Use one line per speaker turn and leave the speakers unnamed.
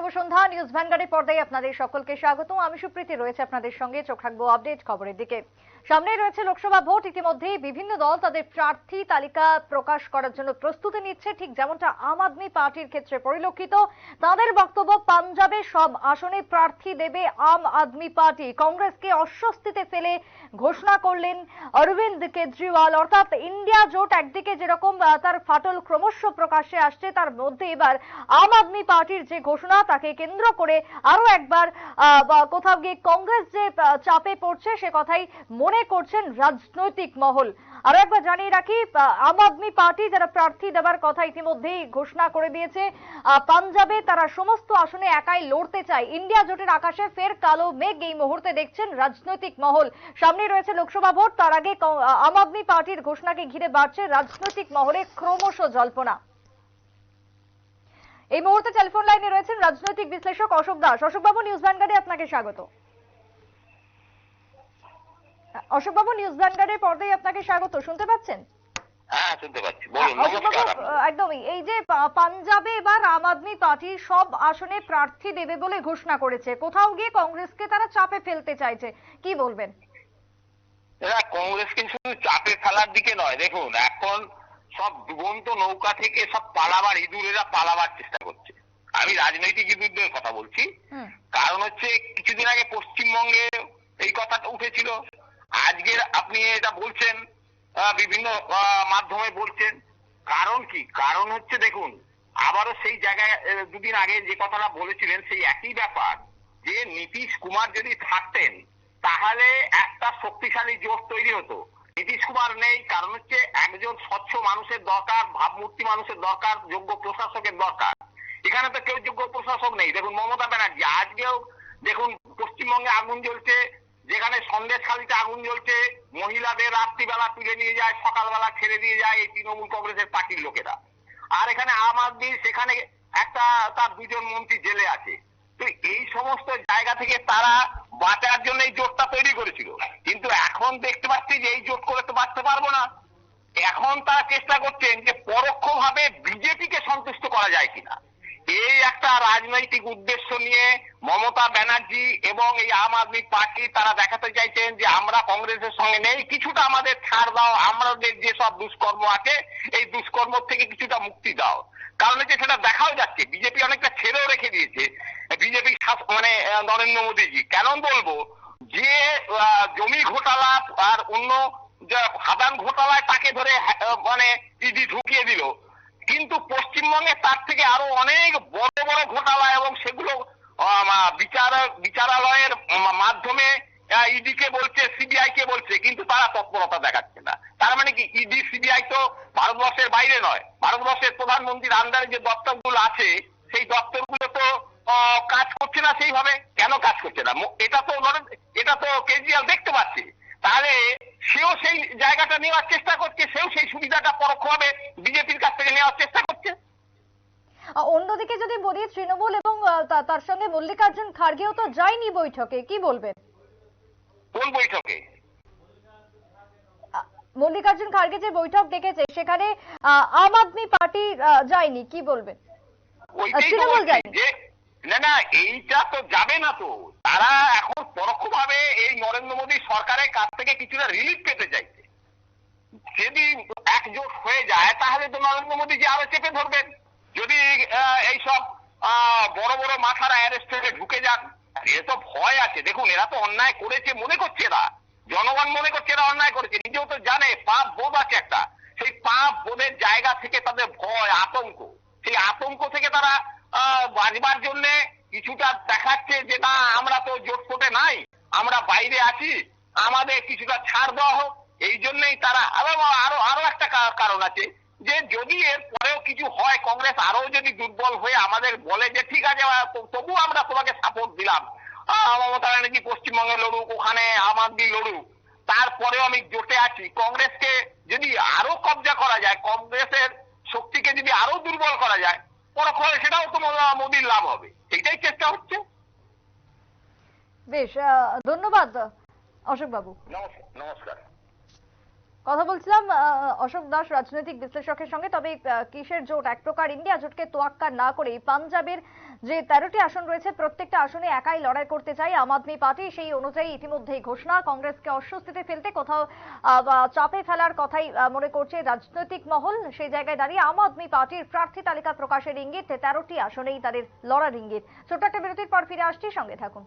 শুভ সন্ধ্যা news ভ্যানগার্ডের পর্দায় আপনাদের সকলকে স্বাগত আমি সুপ্রীতি, রয়েছে আপনাদের সঙ্গে। চোখ রাখব আপডেট খবরের দিকে। সামনেই রয়েছে লোকসভা ভোট। ইতিমধ্যেই বিভিন্ন দল তাদের প্রার্থী তালিকা প্রকাশ করার জন্য প্রস্তুতি নিচ্ছে। ঠিক যেমনটা আম আদমি পার্টির ক্ষেত্রে পরিলক্ষিত। তাদের বক্তব্য, পাঞ্জাবে সব আসনে প্রার্থী দেবে আম আদমি পার্টি। কংগ্রেসকে অস্বস্তিতে ফেলে ঘোষণা করলেন অরবিন্দ কেজরিওয়াল। অর্থাৎ ইন্ডিয়া জোট একদিকে যেরকম তার ফাটল ক্রমশ প্রকাশ্যে আসছে, তার মধ্যে এবার আম আদমি পার্টির যে ঘোষণা, তাকে কেন্দ্র করে আরও একবার কোথাও গিয়ে কংগ্রেস যে চাপে পড়ছে, সে কথাই মনে করছেন রাজনৈতিক মহল। আরও একবার জানিয়ে রাখি আম আদমি পার্টি যারা প্রার্থী দেওয়ার কথা ইতিমধ্যেই ঘোষণা করে দিয়েছে পাঞ্জাবে তারা সমস্ত আসনে একাই লড়তে চায়। ইন্ডিয়া জোটের আকাশে ফের কালো মেঘ এই মুহূর্তে দেখছেন রাজনৈতিক মহল। সামনে রয়েছে লোকসভা ভোট, তার আগে আম আদমি পার্টির ঘোষণাকে ঘিরে বাড়ছে রাজনৈতিক মহলে ক্রমশ জল্পনা। এই মুহূর্তে টেলিফোন লাইনে রয়েছেন রাজনৈতিক বিশ্লেষক অশোক দাস। অশোক বাবু নিউজ ভ্যানগার্ডে আপনাকে স্বাগত। অশোক বাবু নিউজ ভ্যানগার্ডের পর্দায় আপনাকে স্বাগত। শুনতে পাচ্ছেন?
হ্যাঁ শুনতে পাচ্ছি। বলুন
একদমই। এই যে পাঞ্জাবে এবার আম আদমি পার্টি সব আসনে প্রার্থী দেবে বলে ঘোষণা করেছে। কোথাও গিয়ে কংগ্রেসকে তারা চাপে ফেলতে চাইছে। কি বলবেন?
এরা কংগ্রেসকে শুধু চাপে ফেলার দিকে নয়। দেখুন এখন সব ডুবন্ত নৌকা থেকে সব পালাবার ইঁদুরেরা পালাবার চেষ্টা করছে। আমি রাজনৈতিক ইঁদুরদের কথা বলছি। কারণ হচ্ছে কিছুদিন আগে পশ্চিমবঙ্গে এই কথাটা উঠেছিল। আজকে আপনি এটা বলছেন বিভিন্ন মাধ্যমে বলছেন। কারণ কি? কারণ হচ্ছে দেখুন, আবারও সেই জায়গায় দুদিন আগে যে কথাটা বলেছিলেন, সেই একই ব্যাপার যে নীতিশ কুমার যদি থাকতেন, তাহলে একটা শক্তিশালী জোট তৈরি হতো। নীতিশ কুমার নেই, কারণ হচ্ছে একজন স্বচ্ছ মানুষের দরকার, ভাবমূর্তি মানুষের দরকার, যোগ্য প্রশাসকের দরকার। এখানে তো কেউ যোগ্য প্রশাসক নেই। দেখুন, মমতা ব্যানার্জি, আজকেও দেখুন, পশ্চিমবঙ্গে আগুন জ্বলছে যেখানে সন্দেশখালিতে আগুন জ্বলছে, মহিলাদের রাত্রিবেলা তুলে নিয়ে যায়, সকালবেলা ছেড়ে দিয়ে যায় এই তৃণমূল কংগ্রেসের পার্টির লোকেরা। আর এখানে আম আদমি সেখানে একটা তার দুজন মন্ত্রী জেলে আছে। তো এই সমস্ত জায়গা থেকে তারা বাঁচার জন্য এই জোটটা তৈরি করেছিল। কিন্তু এখন দেখতে পাচ্ছি যে এই জোট করে তো বাঁচতে পারব না। এখন তারা চেষ্টা করছেন যে পরোক্ষভাবে বিজেপিকে সন্তুষ্ট করা যায় কিনা। এই একটা রাজনৈতিক উদ্দেশ্য নিয়ে মমতা ব্যানার্জি এবং এই আম আদমি পার্টি তারা দেখাতে চাইছেন যে আমরা কংগ্রেসের সঙ্গে নেই, কিছুটা আমাদের ছাড় দাও আমাদের যেসব দুষ্কর্ম আছে, এই দুষ্কর্ম থেকে কিছুটা মুক্তি দাও। কারণ হচ্ছে সেটা দেখাও যাচ্ছে, বিজেপি অনেকটা ছেড়েও রেখে দিয়েছে। বিজেপি মানে নরেন্দ্র মোদীজি। কেন বলব? যে জমি ঘোটালা আর অন্য যে খাদান ঘোটালায় তাকে ধরে মানে ইডি ঢুকিয়ে দিল। কিন্তু পশ্চিমবঙ্গে তার থেকে আরও অনেক বড় বড় ঘোটালা এবং সেগুলো বিচার, বিচারালয়ের মাধ্যমে ইডি কে বলছে সিবিআই কে বলছে, কিন্তু তারা তৎপরতা দেখাচ্ছে না। তার মানে কি ইডি সিবিআই তো ভারতবর্ষের বাইরে নয়। ভারতবর্ষের প্রধানমন্ত্রীর আন্ডারে যে দপ্তরগুলো আছে, সেই দপ্তরগুলো তো কাজ করছে না সেইভাবে। কেন কাজ করছে না? এটা তো এটা তো কেজরিওয়াল দেখতে পাচ্ছে। সেও সেই জায়গাটা নেওয়ার চেষ্টা করছে সেও সেই সুবিধাটা পরোক্ষভাবে বিজেপির কাছ থেকে নেওয়ার চেষ্টা করছে।
অন্যদিকে যদি বলি তৃণমূল এবং তার সঙ্গে মল্লিকার্জুন খার্গেও তো যায়নি বৈঠকে কি বলবেন?
কোন বৈঠকে?
মল্লিকার্জুন খার্গে যে বৈঠক দেখেছে সেখানে আম আদমি পার্টি যায়নি কি বলবেন? তৃণমূল যায়নি।
না না, এইটা তো যাবে না তো। তারা এখন পরোক্ষভাবে এই নরেন্দ্র মোদী সরকারের কাছ থেকে কিছুটা রিলিফ পেতে চাইছে। যদি একজোট হয়ে যায়, তাহলে তো নরেন্দ্র মোদী যে আরও চেপে ধরবেন। যদি এইসব বড় বড় মাথারা অ্যারেস্ট হয়ে ঢুকে যান, এ তো ভয় আছে। দেখুন, এরা তো অন্যায় করেছে মনে করছে না জনগণ মনে করছে এরা অন্যায় করেছে। নিজেও তো জানে, পাপ বোধ আছে একটা। সেই পাপ বোধের জায়গা থেকে তাদের ভয় আতঙ্ক সেই আতঙ্ক থেকে তারা আহ, বাঁচবার জন্য কিছুটা দেখাচ্ছে যে না, আমরা তো জোট ফোটে নাই, আমরা বাইরে আছি, আমাদের কিছুটা ছাড় দেওয়া হোক। এই জন্যই তারা আরও আরও আরও একটা কারণ আছে যে যদি এর পরেও কিছু হয়, কংগ্রেস আরও যদি দুর্বল হয়ে আমাদের বলে যে, ঠিক আছে তবু আমরা তোমাকে সাপোর্ট দিলাম। মমতা ব্যানার্জি পশ্চিমবঙ্গে লড়ুক, ওখানে আমার দিয়ে লড়ুক। তারপরেও আমি জোটে আছি। কংগ্রেসকে যদি আরও কবজা করা যায়, কংগ্রেসের শক্তিকে যদি আরও দুর্বল করা যায় পরক্ষণে সেটাও তো মোদীর লাভ হবে। এটাই চেষ্টা হচ্ছে।
বেশ ধন্যবাদ অশোক বাবু
নমস্কার।
কথা বলছিলাম আহ, অশোক দাস রাজনৈতিক বিশ্লেষকের সঙ্গে। তবে কিসের জোট? এক প্রকার ইন্ডিয়া জোটকে তোয়াক্কা না করে পাঞ্জাবের যে তেরোটি আসন রয়েছে, প্রত্যেকটা আসনে একাই লড়াই করতে চাই আম আদমি পার্টি। সেই অনুযায়ী ইতিমধ্যেই ঘোষণা, কংগ্রেসকে অস্বস্তিতে ফেলতে কোথাও চাপে ফেলার কথাই মনে করছে রাজনৈতিক মহল। সেই জায়গায় দাঁড়িয়ে আম আদমি পার্টির প্রার্থী তালিকা প্রকাশের ইঙ্গিত, তেরোটি আসনেই তাদের লড়ার ইঙ্গিত। ছোট্ট একটা বিরতির পর ফিরে আসছি, সঙ্গে থাকুন।